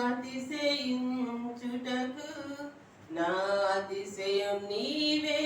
అతిశయించుటకు నా అతిశయం నీవే.